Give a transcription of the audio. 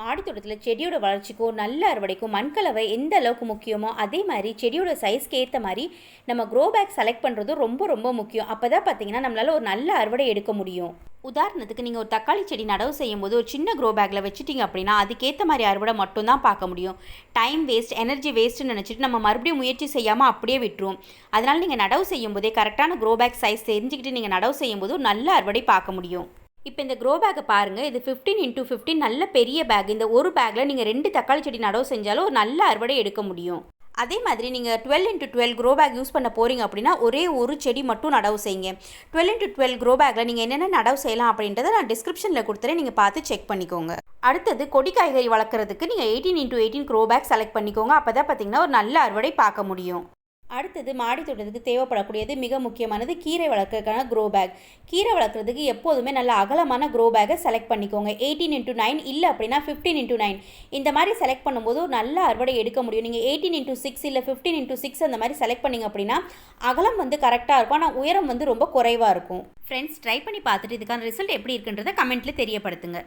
மாடித்தோட்டத்தில் செடியோட வளர்ச்சிக்கும் நல்ல அறுவடைக்கும் மண்கலவை எந்த அளவுக்கு முக்கியமோ அதே மாதிரி செடியோட சைஸ்க்கு ஏற்ற மாதிரி நம்ம க்ரோ பேக் செலக்ட் பண்ணுறதும் ரொம்ப ரொம்ப முக்கியம். அப்போ தான் பார்த்தீங்கன்னா நம்மளால் ஒரு நல்ல அறுவடை எடுக்க முடியும். உதாரணத்துக்கு நீங்கள் ஒரு தக்காளி செடி நடவு செய்யும்போது ஒரு சின்ன க்ரோ பேக்கில் வச்சுட்டிங்க அப்படின்னா அதுக்கேற்ற மாதிரி அறுவடை மட்டும்தான் பார்க்க முடியும். டைம் வேஸ்ட் எனர்ஜி வேஸ்ட்டுன்னு நினச்சிட்டு நம்ம மறுபடியும் முயற்சி செய்யாமல் அப்படியே விட்டுருவோம் அதனால் நீங்கள் நடவு செய்யும்போதே கரெக்டான க்ரோ பேக் சைஸ் தெரிஞ்சுக்கிட்டு நீங்கள் நடவு செய்யும்போது ஒரு நல்ல அறுவடை பார்க்க முடியும். இப்போ இந்த க்ரோ பேக்கை பாருங்கள் இது ஃபிஃப்டீன் இன்ட்டு ஃபிஃப்டீன் நல்ல பெரிய பேக் இந்த ஒரு பேக்கில் நீங்கள் ரெண்டு தக்காளி செடி நடவு செஞ்சாலும் ஒரு நல்ல அறுவடை எடுக்க முடியும். அதே மாதிரி நீங்கள் twelve into twelve grow bag use பண்ண போகிறீங்க அப்படின்னா ஒரே ஒரு செடி மட்டும் நடவு செய்யுங்க. டுவெல் இன்ட்டு டுவெல் க்ரோ பேக்கில் நீங்கள் என்னென்ன நடவு செய்யலாம் அப்படின்றத நான் டிஸ்கிரிப்ஷனில் கொடுத்துறேன். நீங்கள் பார்த்து செக் பண்ணிக்கோங்க. அடுத்தது கொடி காய்கறி வளர்க்குறதுக்கு நீங்கள் eighteen into eighteen grow bag select பண்ணிக்கோங்க. அப்போ தான் பார்த்தீங்கன்னா ஒரு நல்ல அறுவடை பார்க்க முடியும். அடுத்தது மாடி தோட்டத்துக்கு தேவைப்படக்கூடியது மிக முக்கியமானது கீரை வளர்க்கறதுக்கான க்ரோ பேக் கீரை வளர்க்குறதுக்கு எப்போதுமே நல்ல அகலமான க்ரோ பேக்கை செலக்ட் பண்ணிக்கோங்க. எயிட்டீன் இன்ட்டு நைன் இல்லை அப்படின்னா ஃபிஃப்டீன் இன்ட்டு நைன் இந்த மாதிரி செலக்ட் பண்ணும்போது ஒரு நல்ல அறுவடை எடுக்க முடியும். நீங்கள் எயிட்டீன் இன்ட்டு சிக்ஸ் இல்லை ஃபிஃப்டீன் இன்ட்டு சிக்ஸ் அந்த மாதிரி செலக்ட் பண்ணிங்க அப்படின்னா அகலம் வந்து கரெக்டாக இருக்கும். ஆனால் உயரம் வந்து ரொம்ப குறைவாக இருக்கும். ஃப்ரெண்ட்ஸ் ட்ரை பண்ணி பார்த்துட்டு இதுக்கான ரிசல்ட் எப்படி இருக்குன்றதை கமெண்ட்டில் தெரியப்படுத்துங்க.